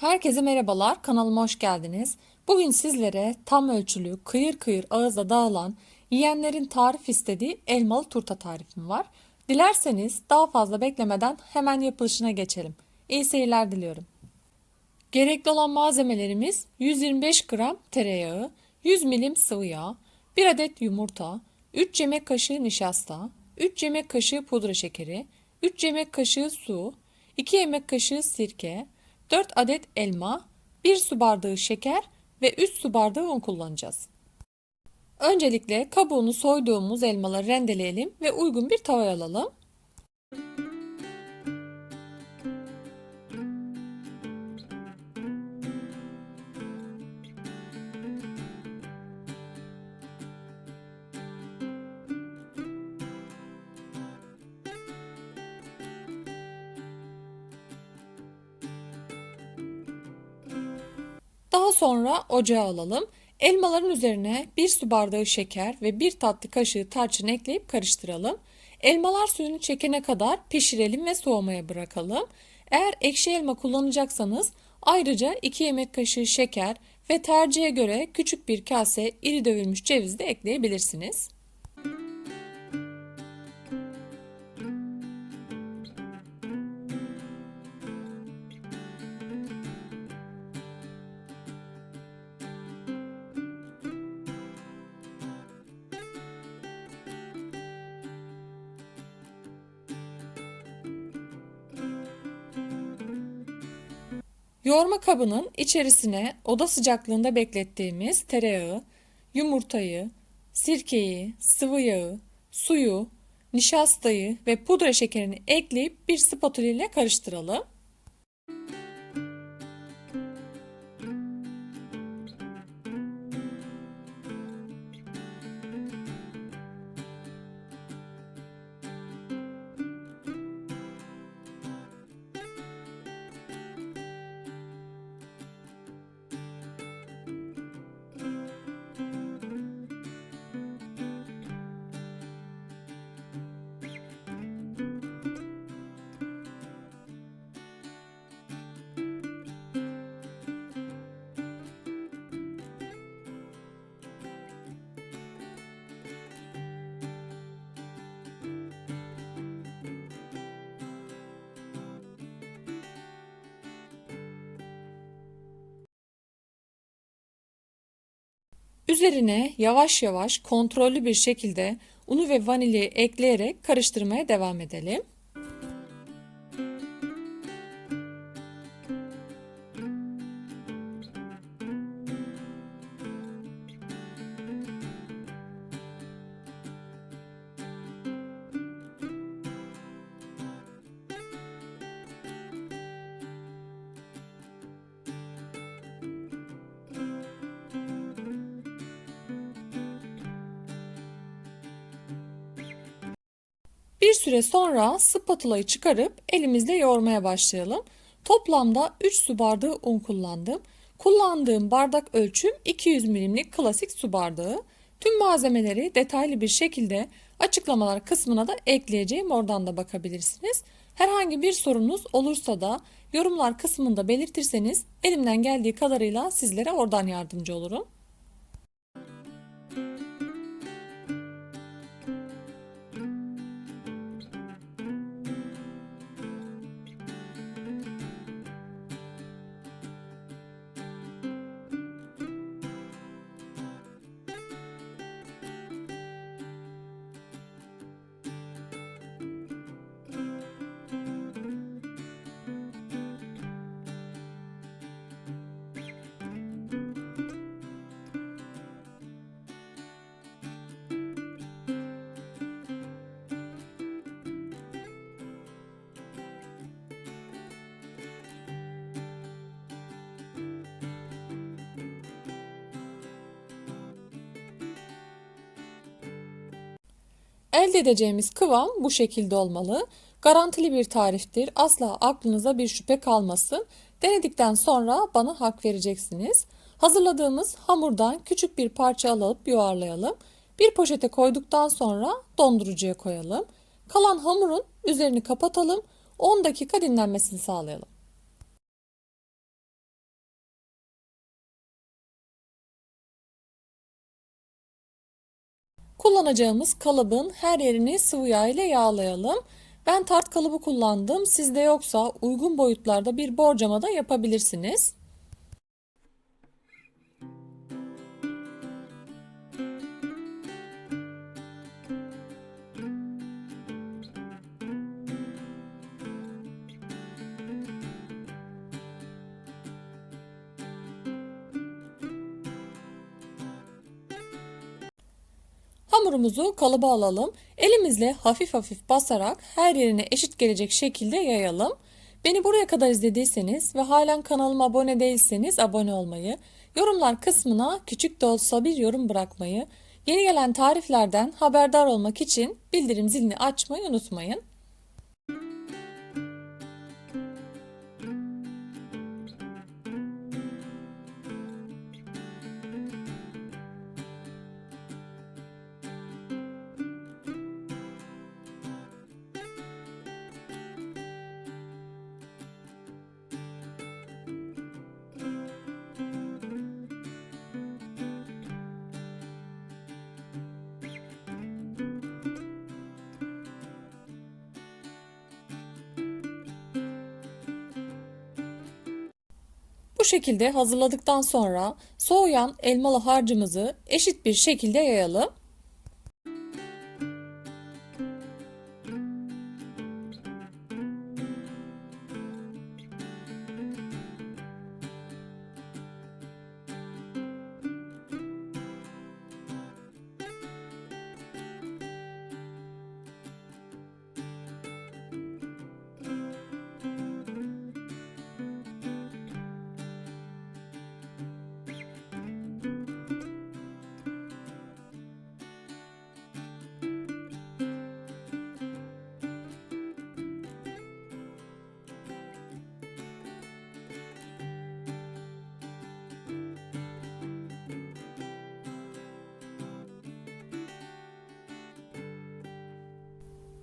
Herkese merhabalar, kanalıma hoş geldiniz. Bugün sizlere tam ölçülü, kıyır kıyır ağızda dağılan, yiyenlerin tarif istediği elmalı turta tarifim var. Dilerseniz daha fazla beklemeden hemen yapılışına geçelim. İyi seyirler diliyorum. Gerekli olan malzemelerimiz 125 gram tereyağı, 100 milim sıvı yağ, 1 adet yumurta, 3 yemek kaşığı nişasta, 3 yemek kaşığı pudra şekeri, 3 yemek kaşığı su, 2 yemek kaşığı sirke, 4 adet elma, 1 su bardağı şeker ve 3 su bardağı un kullanacağız. Öncelikle kabuğunu soyduğumuz elmaları rendeleyelim ve uygun bir tavaya alalım. Daha sonra ocağa alalım. Elmaların üzerine 1 su bardağı şeker ve 1 tatlı kaşığı tarçın ekleyip karıştıralım. Elmalar suyunu çekene kadar pişirelim ve soğumaya bırakalım. Eğer ekşi elma kullanacaksanız ayrıca 2 yemek kaşığı şeker ve tercihe göre küçük bir kase iri dövülmüş ceviz de ekleyebilirsiniz. Yoğurma kabının içerisine oda sıcaklığında beklettiğimiz tereyağı, yumurtayı, sirkeyi, sıvı yağı, suyu, nişastayı ve pudra şekerini ekleyip bir spatula ile karıştıralım. Üzerine yavaş yavaş kontrollü bir şekilde unu ve vanilyayı ekleyerek karıştırmaya devam edelim. Bir süre sonra spatulayı çıkarıp elimizle yoğurmaya başlayalım. Toplamda 3 su bardağı un kullandım. Kullandığım bardak ölçüm 200 milimlik klasik su bardağı. Tüm malzemeleri detaylı bir şekilde açıklamalar kısmına da ekleyeceğim. Oradan da bakabilirsiniz. Herhangi bir sorunuz olursa da yorumlar kısmında belirtirseniz elimden geldiği kadarıyla sizlere oradan yardımcı olurum. Elde edeceğimiz kıvam bu şekilde olmalı. Garantili bir tariftir. Asla aklınıza bir şüphe kalmasın. Denedikten sonra bana hak vereceksiniz. Hazırladığımız hamurdan küçük bir parça alıp yuvarlayalım. Bir poşete koyduktan sonra dondurucuya koyalım. Kalan hamurun üzerini kapatalım. 10 dakika dinlenmesini sağlayalım. Kullanacağımız kalıbın her yerini sıvı yağ ile yağlayalım. Ben tart kalıbı kullandım. Sizde yoksa uygun boyutlarda bir borcama da yapabilirsiniz. Hamurumuzu kalıba alalım. Elimizle hafif hafif basarak her yerine eşit gelecek şekilde yayalım. Beni buraya kadar izlediyseniz ve halen kanalıma abone değilseniz abone olmayı, yorumlar kısmına küçük de olsa bir yorum bırakmayı, yeni gelen tariflerden haberdar olmak için bildirim zilini açmayı unutmayın. Bu şekilde hazırladıktan sonra soğuyan elmalı harcımızı eşit bir şekilde yayalım.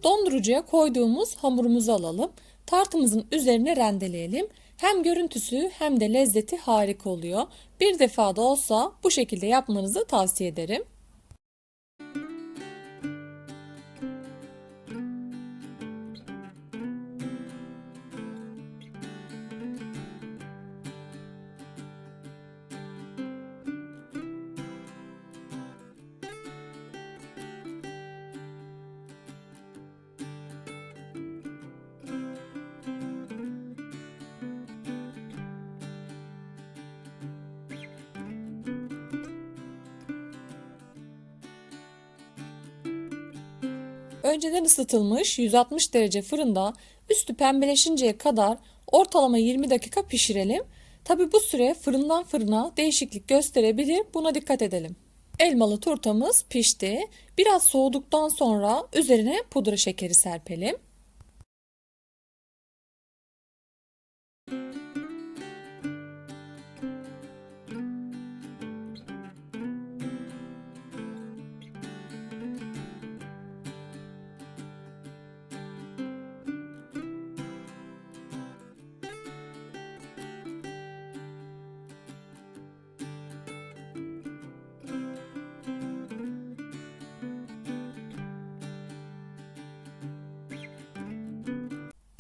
Dondurucuya koyduğumuz hamurumuzu alalım. Tartımızın üzerine rendeleyelim. Hem görüntüsü hem de lezzeti harika oluyor. Bir defa da olsa bu şekilde yapmanızı tavsiye ederim. Önceden ısıtılmış 160 derece fırında üstü pembeleşinceye kadar ortalama 20 dakika pişirelim. Tabi bu süre fırından fırına değişiklik gösterebilir. Buna dikkat edelim. Elmalı turtamız pişti. Biraz soğuduktan sonra üzerine pudra şekeri serpelim.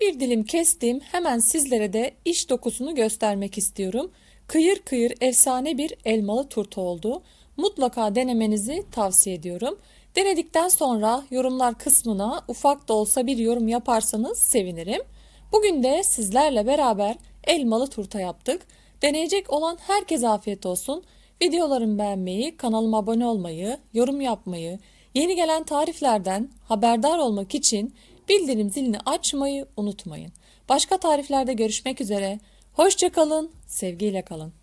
Bir dilim kestim. Hemen sizlere de iç dokusunu göstermek istiyorum. Kıyır kıyır efsane bir elmalı turta oldu. Mutlaka denemenizi tavsiye ediyorum. Denedikten sonra yorumlar kısmına ufak da olsa bir yorum yaparsanız sevinirim. Bugün de sizlerle beraber elmalı turta yaptık. Deneyecek olan herkese afiyet olsun. Videolarımı beğenmeyi, kanalıma abone olmayı, yorum yapmayı, yeni gelen tariflerden haberdar olmak için bildirim zilini açmayı unutmayın. Başka tariflerde görüşmek üzere. Hoşçakalın, sevgiyle kalın.